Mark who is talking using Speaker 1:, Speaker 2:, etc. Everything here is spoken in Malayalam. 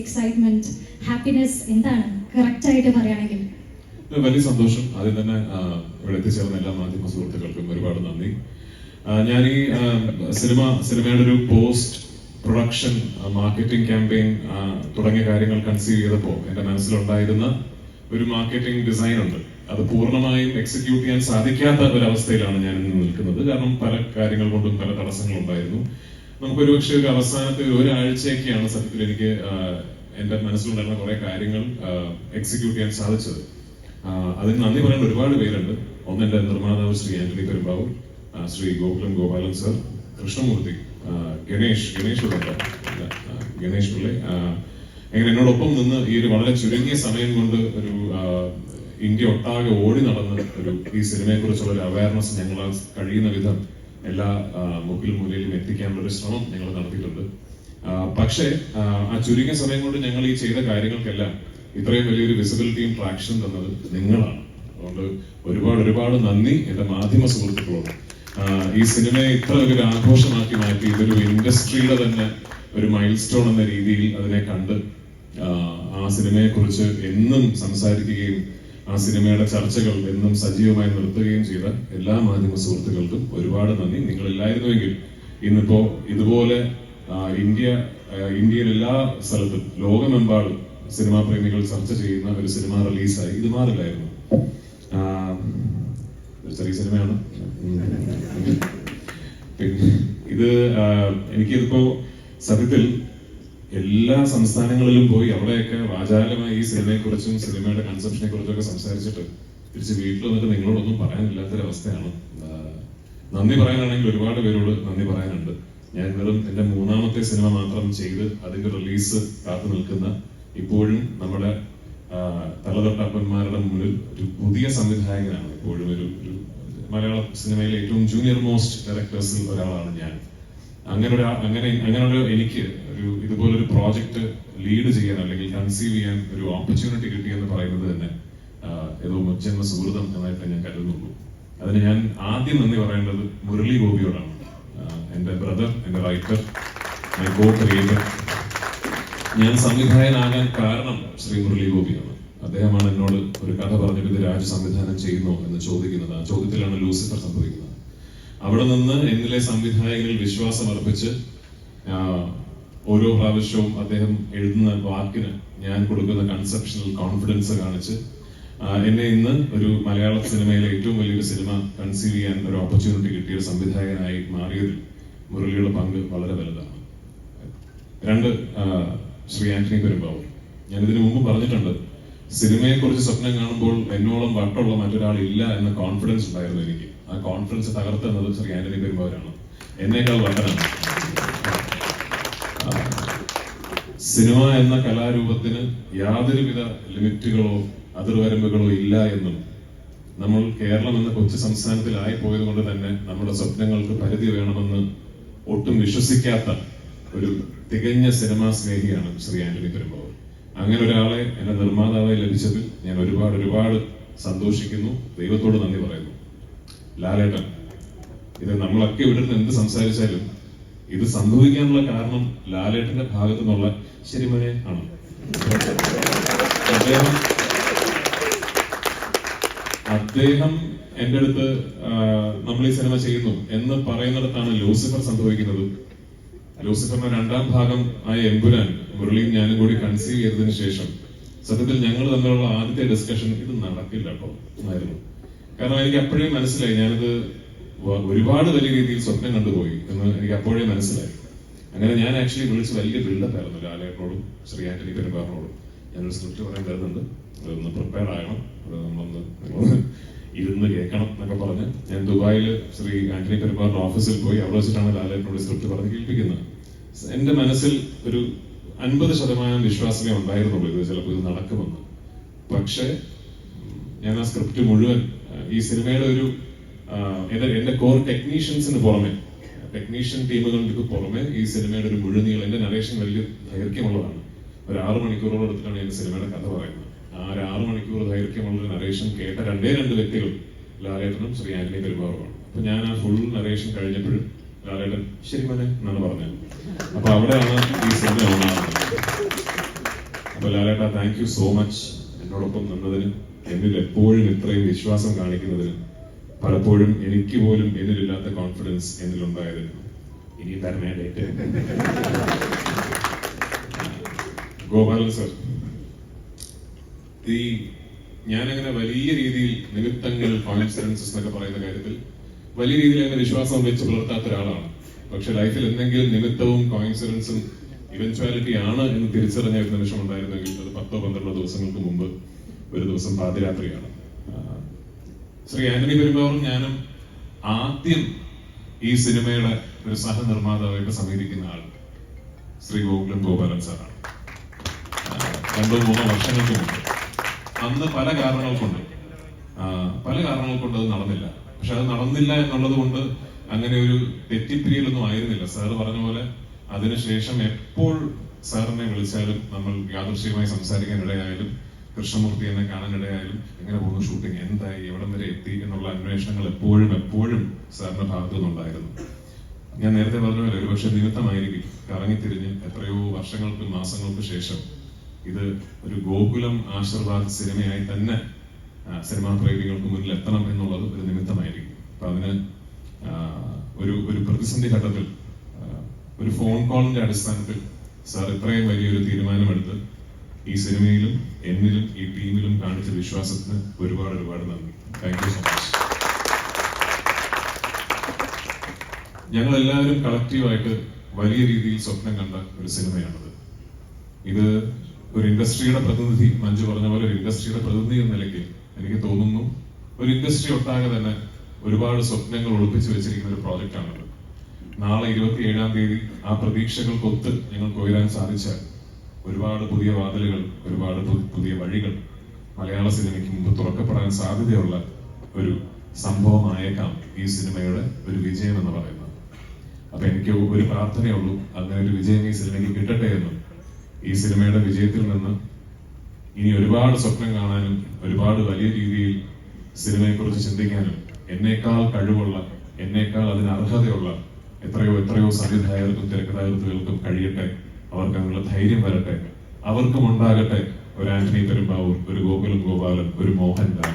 Speaker 1: എക്സൈറ്റ്മെന്റ് ഹാപ്പിനെസ് എന്താണ്? കറക്റ്റ് ആയിട്ട് പറയുകയാണെങ്കിൽ.
Speaker 2: വലിയ സന്തോഷം. ആദ്യം തന്നെ ഇവിടെ എത്തിച്ചേർന്ന എല്ലാ മാധ്യമ സുഹൃത്തുക്കൾക്കും ഒരുപാട് നന്ദി. ഞാൻ ഈ സിനിമ സിനിമയുടെ ഒരു പോസ്റ്റ് പ്രൊഡക്ഷൻ മാർക്കറ്റിംഗ് ക്യാമ്പയിൻ തുടങ്ങിയ കാര്യങ്ങൾ കൺസീവ് ചെയ്തപ്പോൾ എന്റെ മനസ്സിലുണ്ടായിരുന്ന ഒരു മാർക്കറ്റിംഗ് ഡിസൈൻ ഉണ്ട്. അത് പൂർണമായും എക്സിക്യൂട്ട് ചെയ്യാൻ സാധിക്കാത്ത ഒരവസ്ഥയിലാണ് ഞാൻ ഇന്ന് നിൽക്കുന്നത്. കാരണം പല കാര്യങ്ങൾ കൊണ്ടും പല തടസ്സങ്ങളും ഉണ്ടായിരുന്നു നമുക്കൊരു ഒരുപക്ഷെ ഒരു അവസാനത്തെ ഒരു ഒരാഴ്ചയൊക്കെയാണ് സത്യത്തിൽ എനിക്ക് എന്റെ മനസ്സിലുണ്ടായിരുന്ന കുറെ കാര്യങ്ങൾ എക്സിക്യൂട്ട് ചെയ്യാൻ സാധിച്ചത്. അതിന് നന്ദി പറയേണ്ട ഒരുപാട് പേരുണ്ട്. ഒന്ന് എന്റെ നിർമ്മാതാവ് ശ്രീ ആന്റണി പെരുമ്പാവൂർ ശ്രീ ഗോകുലം ഗോപാലൻ സർ കൃഷ്ണമൂർത്തി ഗണേഷ് ഗണേഷ് ആ, ഗണേഷ് പിള്ളെ എങ്ങനെ എന്നോടൊപ്പം നിന്ന് ഈ ഒരു വളരെ ചുരുങ്ങിയ സമയം കൊണ്ട് ഒരു ഇന്ത്യ ഒട്ടാകെ ഓടി നടന്ന ഒരു ഈ സിനിമയെക്കുറിച്ചുള്ള ഒരു അവയർനെസ് ഞങ്ങൾ കഴിയുന്ന വിധം എല്ലാ മുക്കിലും മൂലയിലും എത്തിക്കാനുള്ള ഒരു ശ്രമം ഞങ്ങൾ നടത്തിയിട്ടുണ്ട്. പക്ഷേ ആ, ചുരുങ്ങിയ സമയം കൊണ്ട് ഞങ്ങൾ ഈ ചെയ്ത കാര്യങ്ങൾക്കെല്ലാം ഇത്രയും വലിയൊരു വിസിബിലിറ്റിയും ട്രാക്ഷൻ തന്നത് നിങ്ങളാണ്. അതുകൊണ്ട് ഒരുപാട് ഒരുപാട് നന്ദി എന്റെ മാധ്യമ സുഹൃത്തുക്കളോട്. ഈ സിനിമയെ ഇത്ര ഒരു ആഘോഷമാക്കി മാറ്റി ഇതൊരു ഇൻഡസ്ട്രിയുടെ തന്നെ ഒരു മൈൽ സ്റ്റോൺ എന്ന രീതിയിൽ അതിനെ കണ്ട് ആ സിനിമയെ കുറിച്ച് എന്നും സംസാരിക്കുകയും ആ സിനിമയുടെ ചർച്ചകൾ എന്നും സജീവമായി നിർത്തുകയും ചെയ്ത എല്ലാ മാധ്യമ സുഹൃത്തുക്കൾക്കും ഒരുപാട് നന്ദി. നിങ്ങൾ ഇല്ലായിരുന്നുവെങ്കിൽ ഇന്നിപ്പോ ഇതുപോലെ ഇന്ത്യ ഇന്ത്യയിലെ എല്ലാ സ്ഥലത്തും ലോകമെമ്പാടും സിനിമാ പ്രേമികൾ ചർച്ച ചെയ്യുന്ന ഒരു സിനിമ റിലീസായി ഇത് മാറില്ലായിരുന്നു. ചെറിയ സിനിമയാണ്. ഇത് എനിക്കിതിപ്പോ സത്യത്തിൽ എല്ലാ സംസ്ഥാനങ്ങളിലും പോയി അവിടെയൊക്കെ വാചാലമായി ഈ സിനിമയെ കുറിച്ചും സിനിമയുടെ കൺസെപ്ഷനെ കുറിച്ചും ഒക്കെ സംസാരിച്ചിട്ട് തിരിച്ച് വീട്ടിൽ വന്നിട്ട് നിങ്ങളോടൊന്നും പറയാനില്ലാത്തൊരവസ്ഥയാണ്. നന്ദി പറയാനാണെങ്കിൽ ഒരുപാട് പേരോട് നന്ദി പറയാനുണ്ട്. ഞാൻ വെറും എന്റെ മൂന്നാമത്തെ സിനിമ മാത്രം ചെയ്ത് അതിന്റെ റിലീസ് കാത്തു നിൽക്കുന്ന ഇപ്പോഴും നമ്മുടെ തലതൊട്ടപ്പന്മാരുടെ മുന്നിൽ ഒരു പുതിയ സംവിധായകനാണ്. ഇപ്പോഴും ഒരു മലയാള സിനിമയിലെ ഏറ്റവും ജൂനിയർ മോസ്റ്റ് ഡയറക്ടേഴ്സിൽ ഒരാളാണ് ഞാൻ. അങ്ങനെ ഒരു അങ്ങനെ അങ്ങനെ ഒരു എനിക്ക് ഒരു ഇതുപോലൊരു പ്രോജക്റ്റ് ലീഡ് ചെയ്യാൻ അല്ലെങ്കിൽ കൺസീവ് ചെയ്യാൻ ഒരു ഓപ്പർച്യൂണിറ്റി കിട്ടിയെന്ന് പറയുന്നത് തന്നെ ഏതോ മുജ്ജന്മ സുഹൃതം എന്നായിട്ട് ഞാൻ കരുതുന്നുള്ളൂ. അതിന് ഞാൻ ആദ്യം നന്ദി പറയേണ്ടത് മുരളി ഗോപിയോടാണ്. എന്റെ ബ്രദർ എന്റെ റൈറ്റർ മൈ കോ ക്രിയേറ്റർ ഞാൻ സംവിധായകനാകാൻ കാരണം ശ്രീ മുരളി ഗോപിയാണ്. അദ്ദേഹമാണ് എന്നോട് ഒരു കഥ പറഞ്ഞിട്ട് ഇത് രാജു സംവിധാനം ചെയ്യുന്നു എന്ന് ചോദിക്കുന്നത്. ആ ചോദ്യത്തിലാണ് ലൂസിഫർ സംഭവിക്കുന്നത്. അവിടെ നിന്ന് എന്നിലെ സംവിധായകരിൽ വിശ്വാസം അർപ്പിച്ച് ഓരോ പ്രാവശ്യവും അദ്ദേഹം എഴുതുന്ന വാക്കിന് ഞാൻ കൊടുക്കുന്ന കൺസെപ്ഷണൽ കോൺഫിഡൻസ് കാണിച്ച് എന്നെ ഇന്ന് ഒരു മലയാള സിനിമയിലെ ഏറ്റവും വലിയൊരു സിനിമ കൺസീവ് ചെയ്യാൻ ഒരു ഓപ്പർച്യൂണിറ്റി കിട്ടിയ ഒരു സംവിധായകനായി മാറിയതിൽ മുരളിയുടെ പങ്ക് വളരെ വലുതാണ്. രണ്ട് ശ്രീ ആന്റണി പെരുമ്പാവൂർ ഞാൻ ഇതിനു മുമ്പ് പറഞ്ഞിട്ടുണ്ട് സിനിമയെ കുറിച്ച് സ്വപ്നം കാണുമ്പോൾ എന്നോളം വട്ടുള്ള മറ്റൊരാൾ ഇല്ല എന്ന കോൺഫിഡൻസ് ഉണ്ടായിരുന്നു എനിക്ക്. ആ കോൺഫിഡൻസ് തകർത്തുന്നത് ശ്രീ ആന്റണി പെരുമ്പാവരാണ്. എന്നേക്കാൾ വട്ടനാണ്. സിനിമ എന്ന കലാരൂപത്തിന് യാതൊരുവിധ ലിമിറ്റുകളോ അതിർവരമ്പുകളോ ഇല്ല എന്നും നമ്മൾ കേരളം എന്ന കൊച്ചു സംസ്ഥാനത്തിലായി പോയത് കൊണ്ട് തന്നെ നമ്മുടെ സ്വപ്നങ്ങൾക്ക് പരിധി വേണമെന്ന് ഒട്ടും വിശ്വസിക്കാത്ത ഒരു തികഞ്ഞ സിനിമാ സ്നേഹിയാണ് ശ്രീ ആന്റണി പെരുമ്പാവൂർ. അങ്ങനെ ഒരാളെ എന്റെ നിർമ്മാതാവായി ലഭിച്ചതിൽ ഞാൻ ഒരുപാട് ഒരുപാട് സന്തോഷിക്കുന്നു. ദൈവത്തോട് നന്ദി പറയുന്നു. ലാലേട്ടൻ ഇത് നമ്മളൊക്കെ ഇവിടെ നിന്ന് എന്ത് സംസാരിച്ചാലും ഇത് സംഭവിക്കാനുള്ള കാരണം ലാലേട്ടന്റെ ഭാഗത്തു നിന്നുള്ള ശരിമനെ ആണ്. അദ്ദേഹം അദ്ദേഹം എന്റെ അടുത്ത് നമ്മൾ ഈ സിനിമ ചെയ്യുന്നു എന്ന് പറയുന്നിടത്താണ് ലൂസിഫർ സംഭവിക്കുന്നത്. ലൂസിഫറിന്റെ രണ്ടാം ഭാഗം ആയ എമ്പുരാൻ മുരളിയും ഞാനും കൂടി കൺസീവ് ചെയ്തതിനു ശേഷം സത്യത്തിൽ ഞങ്ങൾ തമ്മിലുള്ള ആദ്യത്തെ ഡിസ്കഷൻ ഇത് നടക്കില്ല കേട്ടോ ആയിരുന്നു കാരണം എനിക്ക് അപ്പോഴേ മനസ്സിലായി ഞാനിത് ഒരുപാട് വലിയ രീതിയിൽ സ്വപ്നം കണ്ടുപോയി എന്ന് എനിക്ക് അപ്പോഴേ മനസ്സിലായി. അങ്ങനെ ഞാൻ ആക്ച്വലി വിളിച്ച് വലിയ ബിൽഡപ്പ് ആയിരുന്നു ലാലേട്ടനോടും ശ്രീ ആന്റണി പെരുമ്പാറിനോടും ഞാനൊരു സ്ക്രിപ്റ്റ് പറയാൻ കരുതുന്നുണ്ട് അതൊന്ന് പ്രിപ്പയർ ആകണം അത് നമ്മളൊന്ന് നിങ്ങളൊന്ന് ഇരുന്ന് കേൾക്കണം എന്നൊക്കെ പറഞ്ഞ് ഞാൻ ദുബായിൽ ശ്രീ ആന്റണി പെരുമാറിന്റെ ഓഫീസിൽ പോയി അവിടെ വെച്ചിട്ടാണ് ലാലേട്ടനോട് സ്ക്രിപ്റ്റ് പറഞ്ഞ് കേൾപ്പിക്കുന്നത്. എന്റെ മനസ്സിൽ ഒരു അൻപത് ശതമാനം വിശ്വാസമേ ഉണ്ടായിരുന്നുള്ളൂ ഇത് ചിലപ്പോൾ ഇത് നടക്കുമെന്ന്. പക്ഷേ ഞാൻ ആ സ്ക്രിപ്റ്റ് മുഴുവൻ ഈ സിനിമയുടെ ഒരു എന്റെ എന്റെ കോർ ടെക്നീഷ്യൻസിന് പുറമെ ടെക്നീഷ്യൻ ടീമുകൾക്ക് പുറമെ ഈ സിനിമയുടെ ഒരു മുഴുനീളം എന്റെ നരേഷൻ വലിയ ദൈർഘ്യമുള്ളതാണ്. ഒരു ആറു മണിക്കൂറോളം എടുത്തിട്ടാണ് ഞാൻ സിനിമയുടെ കഥ പറയുന്നത്. ആ ഒരു ആറു മണിക്കൂർ ദൈർഘ്യമുള്ള നരേഷൻ കേട്ട രണ്ടേ രണ്ട് വ്യക്തികൾ ലാലേട്ടനും ശ്രീ ആന്റണി പെരുമാറുമാണ് അപ്പൊ ഞാൻ ആ ഫുൾ നരേഷൻ കഴിഞ്ഞപ്പോഴും ലാലേട്ടൻ ശരി മോനെ എന്നാണ് പറഞ്ഞത്. അപ്പൊ അവിടെയാണ് ഈ സിനിമ ഉണ്ടാകുന്നത് അപ്പൊ ലാലേട്ട താങ്ക് യു സോ മച്ച് എന്നോടൊപ്പം നിന്നതിന് എന്നിൽ എപ്പോഴും ഇത്രയും വിശ്വാസം കാണിക്കുന്നതിന് പലപ്പോഴും എനിക്ക് പോലും എന്നിലില്ലാത്ത കോൺഫിഡൻസ് എന്നിലുണ്ടായതിന് ഇനി തരണേ ഡേറ്റ് ഗോപാലൻ സർ ഞാനങ്ങനെ വലിയ രീതിയിൽ നിമിത്തങ്ങൾ കോൺഫിഡൻസസ് എന്നൊക്കെ പറയുന്ന കാര്യത്തിൽ വലിയ രീതിയിൽ അങ്ങനെ വിശ്വാസം വെച്ച് പുലർത്താത്ത ഒരാളാണ്. പക്ഷെ ലൈഫിൽ എന്തെങ്കിലും നിമിത്തവും കോയിൻസിഡൻസും ഇവൻച്വാലിറ്റി ആണ് എന്ന് തിരിച്ചറിഞ്ഞ ഒരു നിമിഷം ഉണ്ടായിരുന്നെങ്കിൽ അത് പത്തോ പന്ത്രണ്ടോ ദിവസങ്ങൾക്ക് മുമ്പ് ഒരു ദിവസം പാതിരാത്രിയാണ്. ശ്രീ ആന്റണി പെരുമ്പാവൂർ ഞാനും ആദ്യം ഈ സിനിമയുടെ ഒരു സഹനിർമ്മാതാവായിട്ട് സമീപിക്കുന്ന ആൾ ശ്രീ ഗോകുലം ഗോപാലൻ സാറാണ്. രണ്ടോ മൂന്നോ വർഷങ്ങൾക്ക് മുമ്പ്. അന്ന് പല കാരണങ്ങൾ കൊണ്ട് പല കാരണങ്ങൾ കൊണ്ട് അത് നടന്നില്ല. പക്ഷെ അത് നടന്നില്ല എന്നുള്ളത് കൊണ്ട് അങ്ങനെ ഒരു തെറ്റിപ്പിരിയലൊന്നും ആയിരുന്നില്ല. സാറ് പറഞ്ഞ പോലെ അതിനുശേഷം എപ്പോൾ സാറിനെ വിളിച്ചാലും നമ്മൾ യാദൃശ്യമായി സംസാരിക്കാൻ ഇടയായാലും കൃഷ്ണമൂർത്തി എന്നെ കാണാനിടയായാലും എങ്ങനെ പോകുന്നു ഷൂട്ടിംഗ് എന്തായി എവിടം വരെ എത്തി എന്നുള്ള അന്വേഷണങ്ങൾ എപ്പോഴും എപ്പോഴും സാറിന്റെ ഭാഗത്തു നിന്നുണ്ടായിരുന്നു. ഞാൻ നേരത്തെ പറഞ്ഞ പോലെ ഒരുപക്ഷെ നിമിത്തമായിരിക്കും കറങ്ങിത്തിരിഞ്ഞ് എത്രയോ വർഷങ്ങൾക്ക് മാസങ്ങൾക്ക് ശേഷം ഇത് ഒരു ഗോകുലം ആശീർവാദ് സിനിമയായി തന്നെ സിനിമാ പ്രേമികൾക്ക് മുന്നിൽ എത്തണം എന്നുള്ളത് ഒരു നിമിത്തമായിരിക്കും. അപ്പൊ അതിന് ഒരു ഒരു പ്രതിസന്ധി ഘട്ടത്തിൽ ഒരു ഫോൺ കോളിന്റെ അടിസ്ഥാനത്തിൽ സാർ ഇത്രയും വലിയൊരു തീരുമാനമെടുത്ത് ഈ സിനിമയിലും എന്നിലും ഈ ടീമിലും കാണിച്ച വിശ്വാസത്തിന് ഒരുപാട് ഒരുപാട് നന്ദി. താങ്ക് യു സോ മച്ച് ഞങ്ങൾ എല്ലാവരും കളക്റ്റീവായിട്ട് വലിയ രീതിയിൽ സ്വപ്നം കണ്ട ഒരു സിനിമയാണത്. ഇത് ഒരു ഇൻഡസ്ട്രിയുടെ പ്രതിനിധി മഞ്ജു പറഞ്ഞ പോലെ ഒരു ഇൻഡസ്ട്രിയുടെ പ്രതിനിധി എന്ന നിലയ്ക്ക് എനിക്ക് തോന്നുന്നു. ഒരു ഇൻഡസ്ട്രി ഒട്ടാകെ തന്നെ ഒരുപാട് സ്വപ്നങ്ങൾ ഒളിപ്പിച്ചു വെച്ചിരിക്കുന്ന ഒരു പ്രോജക്റ്റ് ആണത്. നാളെ ഇരുപത്തി ഏഴാം തീയതി ആ പ്രതീക്ഷകൾക്കൊത്ത് ഞങ്ങൾക്ക് ഉയരാൻ സാധിച്ചാൽ ഒരുപാട് പുതിയ വാതിലുകൾ ഒരുപാട് പുതിയ വഴികൾ മലയാള സിനിമയ്ക്ക് മുമ്പ് തുറക്കപ്പെടാൻ സാധ്യതയുള്ള ഒരു സംഭവമായേക്കാം ഈ സിനിമയുടെ ഒരു വിജയം എന്ന് പറയുന്നത്. അപ്പൊ എനിക്ക് ഒരു പ്രാർത്ഥനയുള്ളൂ അങ്ങനെ ഒരു വിജയം ഈ സിനിമയ്ക്ക് കിട്ടട്ടെ എന്നും ഈ സിനിമയുടെ വിജയത്തിൽ നിന്ന് ഇനി ഒരുപാട് സ്വപ്നം കാണാനും ഒരുപാട് വലിയ രീതിയിൽ സിനിമയെക്കുറിച്ച് ചിന്തിക്കാനും എന്നേക്കാൾ കഴിവുള്ള എന്നേക്കാൾ അതിന് അർഹതയുള്ള എത്രയോ എത്രയോ സംവിധായകർക്കും തിരക്കഥാകൃത്തുകൾക്കും കഴിയട്ടെ. അവർക്ക് അതിനുള്ള ധൈര്യം വരട്ടെ. അവർക്കും ഉണ്ടാകട്ടെ ഒരു ആന്റണി പെരുമ്പാവൂർ ഒരു ഗോകുലം ഗോപാലൻ ഒരു മോഹൻലാൽ.